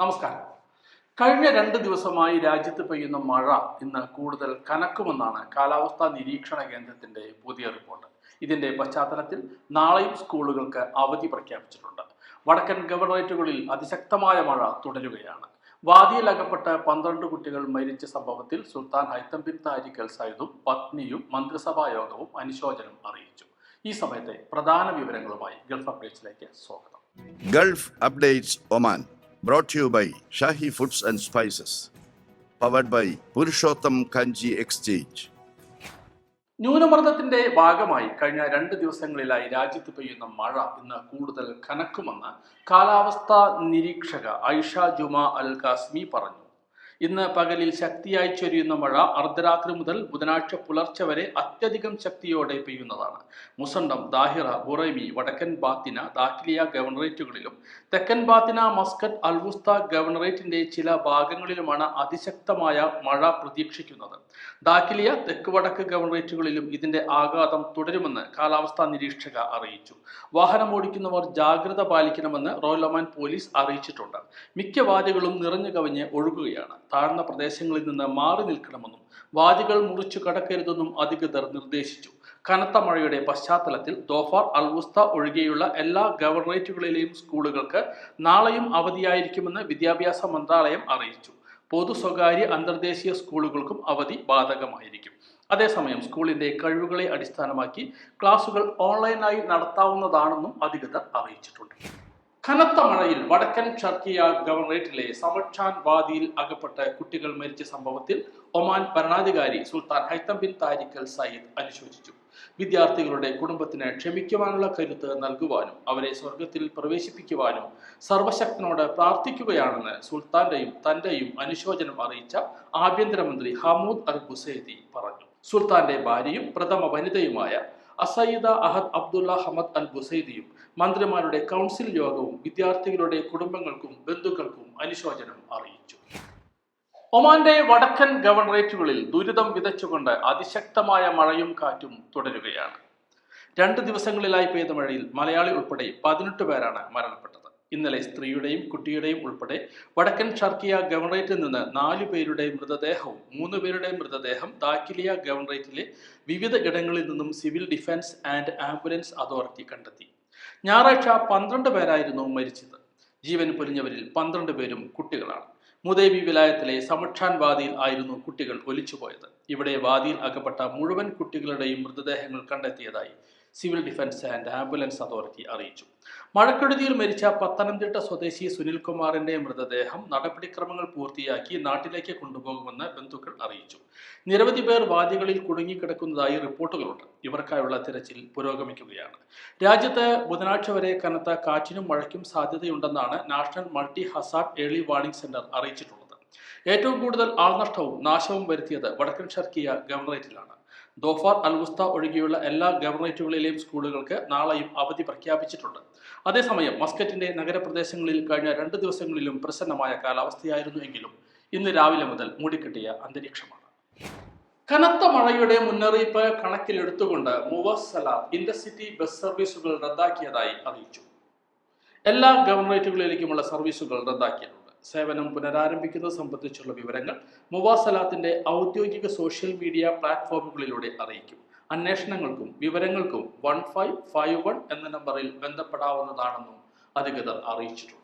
നമസ്കാരം. കഴിഞ്ഞ രണ്ട് ദിവസമായി രാജ്യത്ത് പെയ്യുന്ന മഴ ഇന്ന് കൂടുതൽ കനക്കുമെന്നാണ് കാലാവസ്ഥാ നിരീക്ഷണ കേന്ദ്രത്തിന്റെ പുതിയ റിപ്പോർട്ട്. ഇതിന്റെ പശ്ചാത്തലത്തിൽ നാളെയും സ്കൂളുകൾക്ക് അവധി പ്രഖ്യാപിച്ചിട്ടുണ്ട്. വടക്കൻ ഗവർണറേറ്റുകളിൽ അതിശക്തമായ മഴ തുടരുകയാണ്. വാദിയിൽ അകപ്പെട്ട പന്ത്രണ്ട് കുട്ടികൾ മരിച്ച സംഭവത്തിൽ സുൽത്താൻ ഹൈത്തം ബിൻ സൈദും പത്നിയും മന്ത്രിസഭാ യോഗവും അനുശോചനം അറിയിച്ചു. ഈ സമയത്തെ പ്രധാന വിവരങ്ങളുമായി ഗൾഫ് അപ്ഡേറ്റ്സിലേക്ക് സ്വാഗതം. Gulf updates Oman brought to you by Shahi Foods and Spices. Powered by Purushottam Kanji Exchange. ന്യൂനമർദ്ദത്തിന്റെ ഭാഗമായി കഴിഞ്ഞ രണ്ട് ദിവസങ്ങളിലായി രാജ്യത്ത് പെയ്യുന്ന മഴ ഇന്ന് കൂടുതൽ കനക്കുമെന്ന് കാലാവസ്ഥാ നിരീക്ഷക ഐഷ ജുമ അൽ കാസ്മി പറഞ്ഞു ഇന്ന് പകലിൽ ശക്തിയായി ചൊരിയുന്ന മഴ അർദ്ധരാത്രി മുതൽ ബുധനാഴ്ച പുലർച്ചെ വരെ അത്യധികം ശക്തിയോടെ പെയ്യുന്നതാണ്. മുസണ്ടം ദാഹിറ ബുറൈമി വടക്കൻ ബാത്തിന ദാഖിലിയ ഗവർണറേറ്റുകളിലും തെക്കൻ ബാത്തിന മസ്കറ്റ് അൽവുസ്ത ഗവർണറേറ്റിന്റെ ചില ഭാഗങ്ങളിലുമാണ് അതിശക്തമായ മഴ പ്രതീക്ഷിക്കുന്നത്. ദാഖിലിയ തെക്ക് വടക്ക് ഗവർണറേറ്റുകളിലും ഇതിന്റെ ആഘാതം തുടരുമെന്ന് കാലാവസ്ഥാ നിരീക്ഷക അറിയിച്ചു. വാഹനം ഓടിക്കുന്നവർ ജാഗ്രത പാലിക്കണമെന്ന് റോയൽ ഒമാൻ പോലീസ് അറിയിച്ചിട്ടുണ്ട്. മിക്ക വാദികളും നിറഞ്ഞു കവിഞ്ഞ് ഒഴുകുകയാണ്. താഴ്ന്ന പ്രദേശങ്ങളിൽ നിന്ന് മാറി നിൽക്കണമെന്നും വാദികൾ മുറിച്ചു കടക്കരുതെന്നും അധികൃതർ നിർദ്ദേശിച്ചു. കനത്ത മഴയുടെ പശ്ചാത്തലത്തിൽ ദോഫാർ അൽവുസ്ത ഒഴികെയുള്ള എല്ലാ ഗവർണറേറ്റുകളിലെയും സ്കൂളുകൾക്ക് നാളെയും അവധിയായിരിക്കുമെന്ന് വിദ്യാഭ്യാസ മന്ത്രാലയം അറിയിച്ചു. പൊതു സ്വകാര്യ അന്തർദേശീയ സ്കൂളുകൾക്കും അവധി ബാധകമായിരിക്കും. അതേസമയം സ്കൂളിന്റെ കഴിവുകളെ അടിസ്ഥാനമാക്കി ക്ലാസുകൾ ഓൺലൈനായി നടത്താവുന്നതാണെന്നും അധികൃതർ അറിയിച്ചിട്ടുണ്ട്. കനത്ത മഴയിൽ വടക്കൻ ഷർക്കിയ ഗവർണറേറ്റിലെ സമക്ഷാൻ വാദിയിൽ അകപ്പെട്ട കുട്ടികൾ മരിച്ച സംഭവത്തിൽ ഒമാൻ ഭരണാധികാരി സുൽത്താൻ ഹൈത്തം ബിൻ താരിഖ് സയ്യിദ് അനുശോചിച്ചു. വിദ്യാർത്ഥികളുടെ കുടുംബത്തിന് ക്ഷമിക്കുവാനുള്ള കരുത്ത് നൽകുവാനും അവരെ സ്വർഗത്തിൽ പ്രവേശിപ്പിക്കുവാനും സർവശക്തനോട് പ്രാർത്ഥിക്കുകയാണെന്ന് സുൽത്താന്റെയും തന്റെയും അനുശോചനം അറിയിച്ച ആഭ്യന്തരമന്ത്രി ഹമൂദ് അൽ ബുസൈദി പറഞ്ഞു. സുൽത്താന്റെ ഭാര്യയും പ്രഥമ വനിതയുമായ അസയ്യിദ അഹദ് അബ്ദുള്ള ഹമദ് അൽ ബുസൈദിയും മന്ത്രിമാരുടെ കൗൺസിൽ യോഗവും വിദ്യാർത്ഥികളുടെ കുടുംബങ്ങൾക്കും ബന്ധുക്കൾക്കും അനുശോചനം അറിയിച്ചു. ഒമാന്റെ വടക്കൻ ഗവർണറേറ്റുകളിൽ ദുരിതം വിതച്ചുകൊണ്ട് അതിശക്തമായ മഴയും കാറ്റും തുടരുകയാണ്. രണ്ട് ദിവസങ്ങളിലായി പെയ്ത മഴയിൽ മലയാളി ഉൾപ്പെടെ പതിനെട്ട് പേരാണ് മരണപ്പെട്ടത്. ഇന്നലെ സ്ത്രീയുടെയും കുട്ടിയുടെയും ഉൾപ്പെടെ വടക്കൻ ഷർക്കിയ ഗവർണറേറ്റിൽ നിന്ന് നാലു പേരുടെ മൃതദേഹവും മൂന്ന് പേരുടെ മൃതദേഹം ദാക്കിലിയ ഗവർണറേറ്റിലെ വിവിധ ഇടങ്ങളിൽ നിന്നും civil defence and ambulance authority കണ്ടെത്തി. ഞായറാഴ്ച പന്ത്രണ്ട് പേരായിരുന്നു മരിച്ചത്. ജീവൻ പൊലിഞ്ഞവരിൽ പന്ത്രണ്ട് പേരും കുട്ടികളാണ്. മുദേബി വിലായത്തിലെ സമക്ഷാൻ വാദിയിൽ ആയിരുന്നു കുട്ടികൾ ഒലിച്ചുപോയത്. ഇവിടെ വാദിയിൽ അകപ്പെട്ട മുഴുവൻ കുട്ടികളുടെയും മൃതദേഹങ്ങൾ കണ്ടെത്തിയതായി civil defence and ambulance authority അറിയിച്ചു. മഴക്കെടുതിയിൽ മരിച്ച പത്തനംതിട്ട സ്വദേശി സുനിൽകുമാറിന്റെ മൃതദേഹം നടപടിക്രമങ്ങൾ പൂർത്തിയാക്കി നാട്ടിലേക്ക് കൊണ്ടുപോകുമെന്ന് ബന്ധുക്കൾ അറിയിച്ചു. നിരവധി പേർ വാദികളിൽ കുടുങ്ങിക്കിടക്കുന്നതായി റിപ്പോർട്ടുകളുണ്ട്. ഇവർക്കായുള്ള തിരച്ചിൽ പുരോഗമിക്കുകയാണ്. രാജ്യത്ത് ബുധനാഴ്ച വരെ കനത്ത കാറ്റിനും മഴയ്ക്കും സാധ്യതയുണ്ടെന്നാണ് national multi hazard early warning centre അറിയിച്ചിട്ടുള്ളത്. ഏറ്റവും കൂടുതൽ ആൾനഷ്ടവും നാശവും വരുത്തിയത് വടക്കൻ ഷർക്കിയ ഗവർണറേറ്റിലാണ് ദോഫാർ അൽവുസ്ത ഒഴികെയുള്ള എല്ലാ ഗവർണറേറ്റുകളിലെയും സ്കൂളുകൾക്ക് നാളെയും അവധി പ്രഖ്യാപിച്ചിട്ടുണ്ട്. അതേസമയം മസ്കറ്റിന്റെ നഗരപ്രദേശങ്ങളിൽ കഴിഞ്ഞ രണ്ട് ദിവസങ്ങളിലും പ്രസന്നമായ കാലാവസ്ഥയായിരുന്നു എങ്കിലും ഇന്ന് രാവിലെ മുതൽ മൂടിക്കെട്ടിയ അന്തരീക്ഷമാണ്. കനത്ത മഴയുടെ മുന്നറിയിപ്പ് കണക്കിലെടുത്തുകൊണ്ട് മുവസ്സലാത്ത് ഇന്റർസിറ്റി ബസ് സർവീസുകൾ റദ്ദാക്കിയതായി അറിയിച്ചു. എല്ലാ ഗവർണറേറ്റുകളിലേക്കുമുള്ള സർവീസുകൾ റദ്ദാക്കിയിട്ടുണ്ട് സേവനം പുനരാരംഭിക്കുന്നത് സംബന്ധിച്ചുള്ള വിവരങ്ങൾ മുവാസലാത്തിന്റെ ഔദ്യോഗിക സോഷ്യൽ മീഡിയ പ്ലാറ്റ്ഫോമുകളിലൂടെ അറിയിക്കും. അന്വേഷണങ്ങൾക്കും വിവരങ്ങൾക്കും വൺ ഫൈവ് ഫൈവ് വൺ എന്ന നമ്പറിൽ ബന്ധപ്പെടാവുന്നതാണെന്നും അധികൃതർ അറിയിച്ചിട്ടുണ്ട്.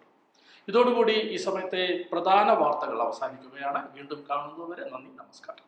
ഇതോടുകൂടി ഈ സമയത്തെ പ്രധാന വാർത്തകൾ അവസാനിക്കുകയാണ്. വീണ്ടും കാണുന്നതുവരെ നന്ദി നമസ്കാരം.